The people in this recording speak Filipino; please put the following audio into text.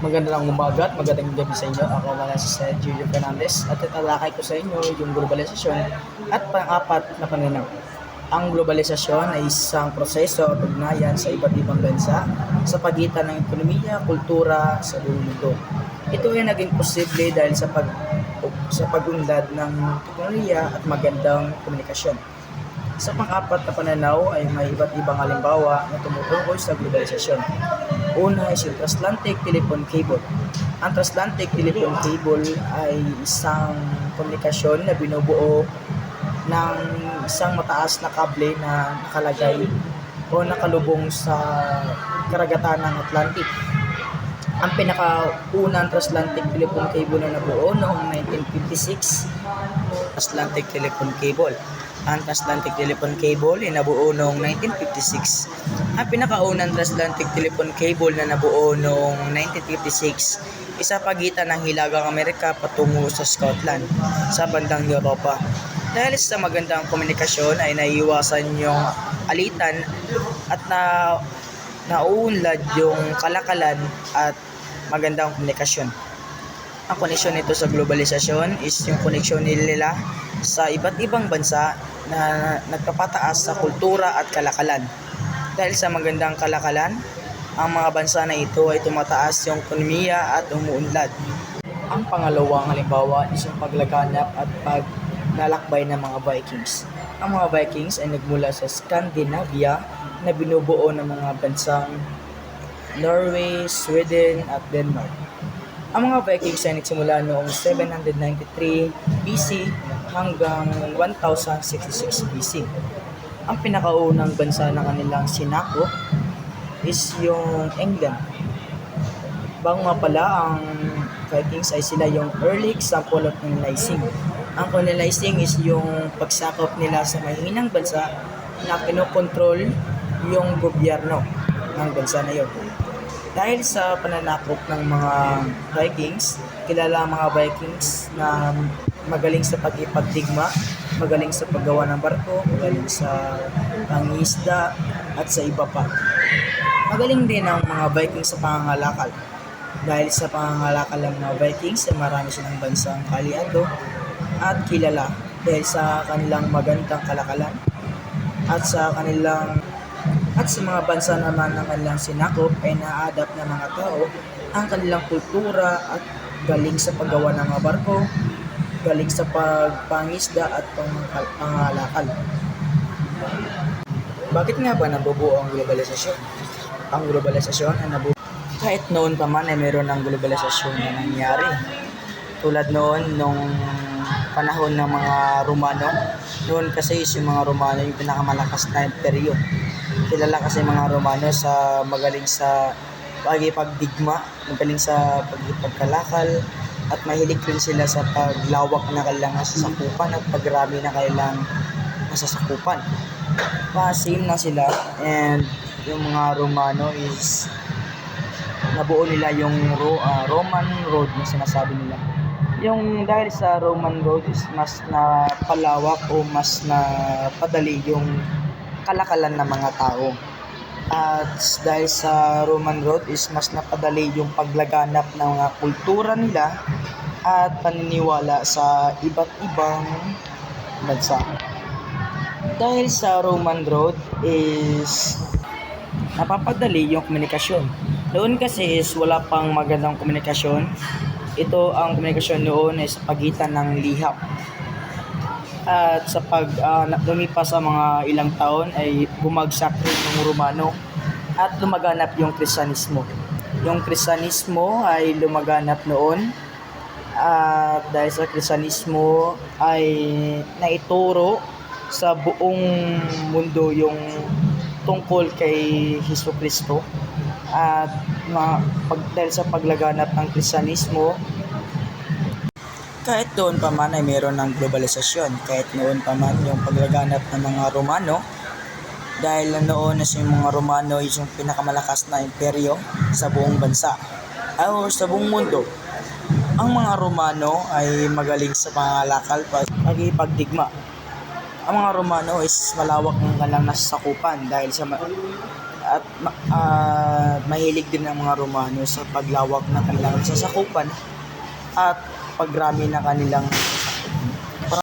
Magandang umaga at magandang gabi sa inyo. Ako pala si Sir Julio Fernandez at italakay ko sa inyo yung globalisasyon at pang-apat na pananaw. Ang globalisasyon ay isang proseso at ugnayan sa iba't ibang bansa sa pagitan ng ekonomiya, kultura sa buong mundo. Ito ay naging posible dahil sa pag sa pagunlad ng teknolohiya at magandang komunikasyon. Sa pang-apat na pananaw ay may iba't ibang halimbawa na tumutukoy sa globalisasyon. Una ay si transatlantic telephone cable. Ang transatlantic telephone cable ay isang komunikasyon na binubuo ng isang mataas na kable na nakalagay o nakalubong sa karagatan ng Atlantic. Ang pinakaunang transatlantic telephone cable na nabuo noong 1956, Atlantic telephone cable. Ang transatlantic telephone cable ay nabuo noong 1956. Ang pinakaunang transatlantic telephone cable na nabuo noong 1956 isa pagitan ng Hilagang Amerika patungo sa Scotland sa bandang Europa. Dahil sa magandang komunikasyon ay naiiwasan yung alitan at na nauunlad yung kalakalan at magandang komunikasyon. Ang koneksyon nito sa globalisasyon is yung koneksyon nila sa iba't ibang bansa na nagpapataas sa kultura at kalakalan. Dahil sa magandang kalakalan, ang mga bansa na ito ay tumataas yung ekonomiya at umuunlad. Ang pangalawang halimbawa is yung paglaganap at paglalakbay ng mga Vikings. Ang mga Vikings ay nagmula sa Scandinavia na binubuo ng mga bansang Norway, Sweden at Denmark. Ang mga Vikings ay nagsimula noong 793 BC hanggang 1066 BC. Ang pinakaunang bansa na kanilang sinako is yung England. Bago nga pala, ang Vikings ay sila yung early example of colonizing. Ang colonizing is yung pagsakop nila sa mahihinang bansa na kinokontrol yung gobyerno ng bansa na yun. Dahil sa pananakop ng mga Vikings, kilala ang mga Vikings na magaling sa pag-ipagdigma, magaling sa paggawa ng barko, magaling sa pangisda at sa iba pa. Magaling din ang mga Vikings sa pangangalakal. Dahil sa pangangalakal ng mga Vikings, ay marami silang bansang kaliado at kilala dahil sa kanilang magandang kalakalan at sa kanilang at sa mga bansa naman ng kanilang sinakop ay na-adapt ng mga tao ang kanilang kultura at galing sa paggawa ng mga barko, galing sa pagpangisda at pang- pangalakal. Bakit nga ba nabubuo ang globalisasyon? Ang globalisasyon ay nabubuo kahit noon pa man ay meron ng globalisasyon na nangyari. Tulad noon, nung panahon ng mga Romano, noon kasi yung mga Romano yung pinakamalakas na imperyo. Kilala kasi mga Romano sa magaling sa pagipagdigma, magaling sa pagipagkalakal, at mahilig rin sila sa paglawak na kailang nasasakupan at pagrami na kailang nasasakupan. Pasim na sila and yung mga Romano is nabuo nila yung Ro, ah, Roman road na sinasabi nila. Yung dahil sa Roman road is mas na palawak o mas na padali yung kalakalan ng mga tao. At dahil sa Roman road is mas napadali yung paglaganap ng mga kultura nila at paniniwala sa iba't ibang bansa. Dahil sa Roman road is napapadali yung komunikasyon. Noon kasi is wala pang magandang komunikasyon. Ito ang komunikasyon noon ay sa pagitan ng liham. At sa pag uh, lumipas sa mga ilang taon ay bumagsak rin ng Romano at lumaganap yung Kristyanismo. Yung Kristyanismo ay lumaganap noon at dahil sa Kristyanismo ay naituro sa buong mundo yung tungkol kay Hesus Kristo at ma, pag, dahil sa paglaganap ng Kristyanismo kahit doon pa man ay meron ng globalisasyon kahit noon pa man yung paglaganap ng mga Romano dahil na noon is yung mga Romano yung pinakamalakas na imperyo sa buong bansa. O sa buong mundo. Ang mga Romano ay magaling sa pangalakal pagipagdigma ang mga Romano is malawak ng kanilang nasasakupan dahil sa ma- at ah, mahilig din ang mga Romano sa paglawak ng kanilang sasakupan at pagrami ng kanilang